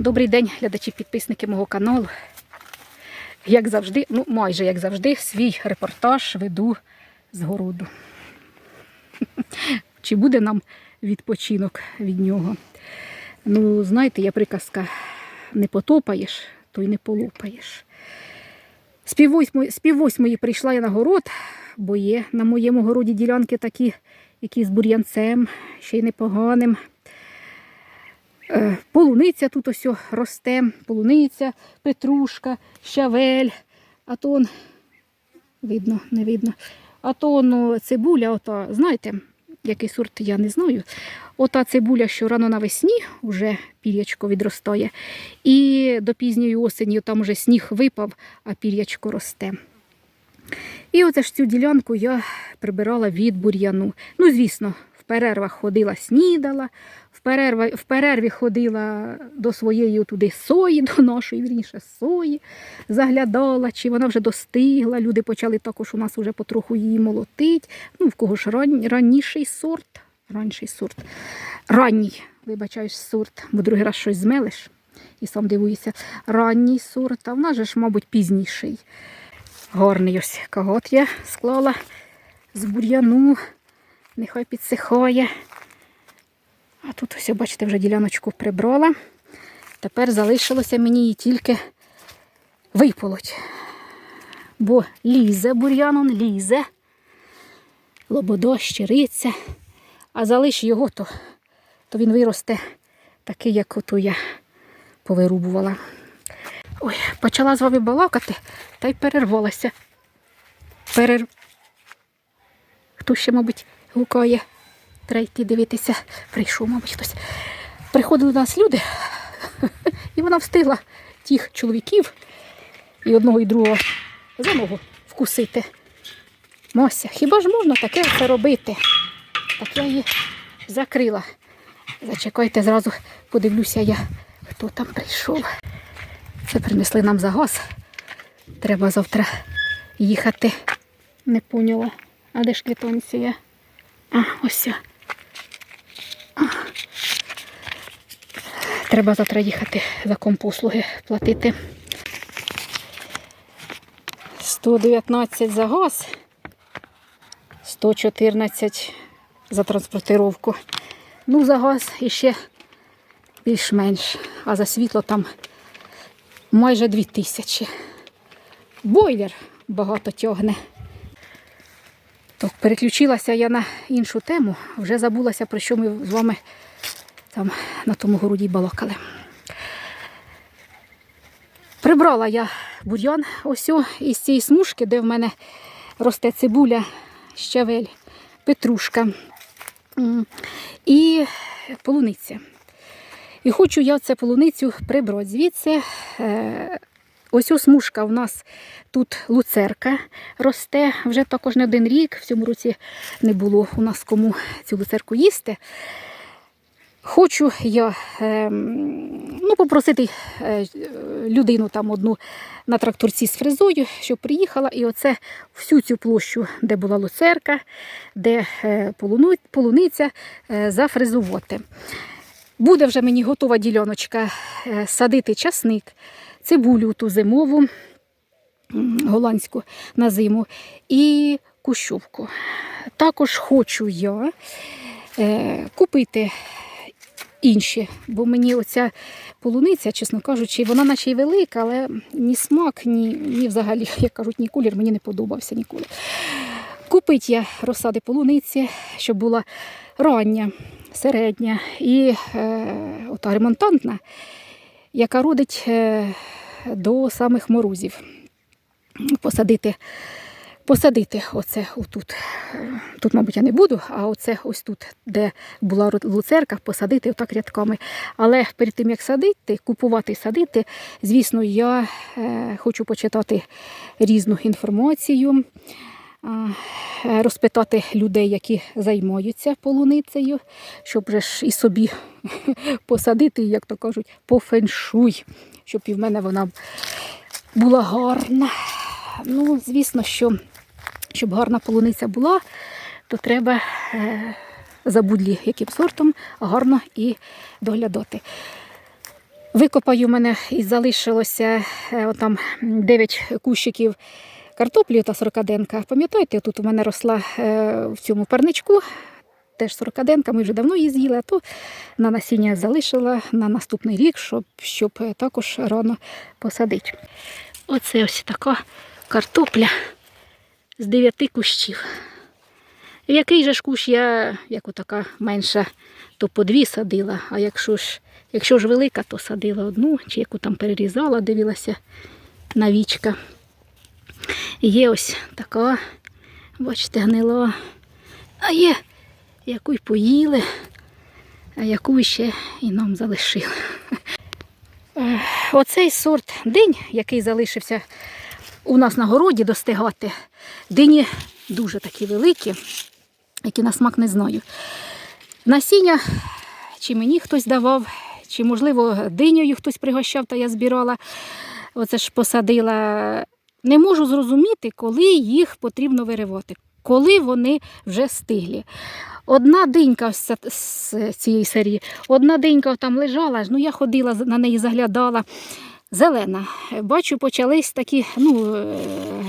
Добрий день, глядачі, підписники мого каналу. Як завжди, ну майже як завжди, свій репортаж веду з городу. Чи буде нам відпочинок від нього? Ну, знаєте, є приказка: не потопаєш, то й не полопаєш. З піввосьмої прийшла я на город, бо є на моєму городі ділянки такі, які з бур'янцем, ще й непоганим. Е, Полуниця тут ось росте, полуниця, петрушка, щавель, а то он, видно, не видно. А то он, цибуля, ота, знаєте, який сорт я не знаю. Ота цибуля, що рано навесні вже пір'ячко відростає. І до пізньої осені там вже сніг випав, а пір'ячко росте. І оце ж цю ділянку я прибирала від бур'яну. Ну, звісно, перервах ходила, снідала, в, перерва, в перерві ходила до своєї туди сої, до нашої, вірніше, сої, заглядала, чи вона вже достигла. Люди почали також у нас вже потроху її молотить. Ну, в кого ж ран, ранніший сорт, ранніший сорт, ранній, вибачаюсь, сорт, бо другий раз щось змелиш і сам дивуєшся. Ранній сорт, а в нас ж, мабуть, пізніший. Гарний ось когот я склала з бур'яну, нехай підсихає. А тут ось, бачите, вже діляночку прибрала. Тепер залишилося мені її тільки виполоть. Бо лізе бур'ян, он лізе, лободо, щириця. А залиш його, то, то він виросте такий, як ото я повирубувала. Ой, почала з вами балакати та й перервалася. Перер... Хто ще, мабуть, гукає? Треба йти дивитися. Прийшов, мабуть, хтось. Приходили до нас люди, і вона встигла тих чоловіків і одного, і другого за ногу вкусити. Мося, хіба ж можна таке все робити? Так я її закрила. Зачекайте, зразу подивлюся я, хто там прийшов. Це принесли нам за газ. Треба завтра їхати. Не поняла. А де ж квитанція? А, ось. А. Треба завтра їхати за компослуги платити. 119 за газ, 114 за транспортировку. Ну, за газ іще більш-менш, а за світло там майже 2000. Бойлер багато тягне. Так, переключилася я на іншу тему, вже забулася, про що ми з вами там на тому городі балакали. Прибрала я бур'ян ось із цієї смужки, де в мене росте цибуля, щавель, петрушка і полуниця. І хочу я це полуницю прибрати звідси. Ось ось смужка у нас тут луцерка росте вже також не один рік. В цьому році не було у нас кому цю луцерку їсти. Хочу я е, ну, попросити е, людину там одну на тракторці з фрезою, щоб приїхала, і оце всю цю площу, де була луцерка, де е, полуниця, е, зафрезувати. Буде вже мені готова діляночка садити часник, цибулю ту зимову, голландську на зиму і кущовку. Також хочу я е, купити інші, бо мені оця полуниця, чесно кажучи, вона наче й велика, але ні смак, ні, ні взагалі, як кажуть, ні колір мені не подобався ніколи. Купить я розсади полуниці, щоб була рання, середня і е, ота ремонтантна, яка родить е, до самих морозів. Посадити, посадити оце отут. Тут, мабуть, я не буду, а оце ось тут, де була луцерка, посадити отак рядками. Але перед тим, як садити, купувати і садити, звісно, я е, хочу почитати різну інформацію. Розпитати людей, які займаються полуницею, щоб вже ж і собі посадити, як то кажуть, по феншуй, щоб і в мене вона була гарна. Ну, звісно, що щоб гарна полуниця була, то треба е, забудлі яким сортом гарно і доглядати. Викопаю в мене і залишилося е, отам 9 кущиків картоплі та сорокаденка. Пам'ятаєте, тут у мене росла е, в цьому парничку. Теж сорокаденка, ми вже давно її з'їли, а то на насіння залишила на наступний рік, щоб, щоб також рано посадити. Оце ось така картопля з дев'яти кущів. Який же ж кущ я, як отака менша, то по дві садила, а якщо ж, якщо ж велика, то садила одну, чи яку там перерізала, дивилася на вічка. Є ось така, бачите, гнила. А є, яку й поїли, а яку ще і нам залишили. Е, Оцей сорт динь, який залишився у нас на городі достигати, дині дуже такі великі, які на смак не знаю. Насіння, чи мені хтось давав, чи, можливо, динею хтось пригощав, та я збирала. Оце ж посадила. Не можу зрозуміти, коли їх потрібно виривати, коли вони вже стиглі. Одна динька з цієї серії, одна динька там лежала, ну я ходила на неї, заглядала. Зелена. Бачу, почались такі, ну, е,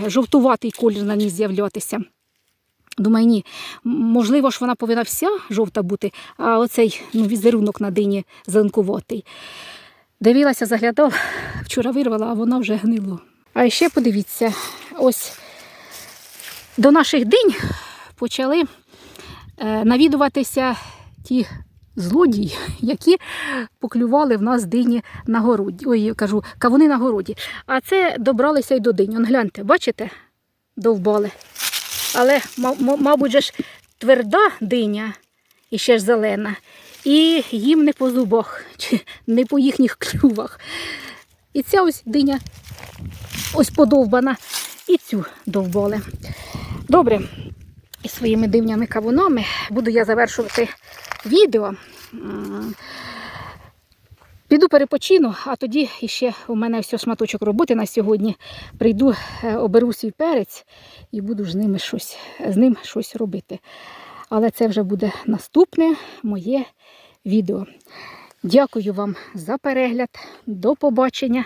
жовтуватий колір на ній з'являтися. Думаю, ні, можливо ж вона повинна вся жовта бути, а оцей ну, візерунок на дині зеленкуватий. Дивилася, заглядала, вчора вирвала, а вона вже гнило. А ще подивіться, ось до наших динь почали е, навідуватися ті злодії, які поклювали в нас дині на городі. Ой, я кажу, кавуни на городі. А це добралися й до динь. Он гляньте, бачите? Довбали. Але, ма- ма- мабуть, же ж тверда диня і ще ж зелена. І їм не по зубах, чи не по їхніх клювах. І ця ось диня ось подовбана, і цю довбали. Добре, і своїми дивнями кавунами буду я завершувати відео. Піду перепочину, а тоді ще у мене все шматочок роботи на сьогодні. Прийду, е, оберу свій перець і буду з, ними щось, з ним щось робити. Але це вже буде наступне моє відео. Дякую вам за перегляд. До побачення,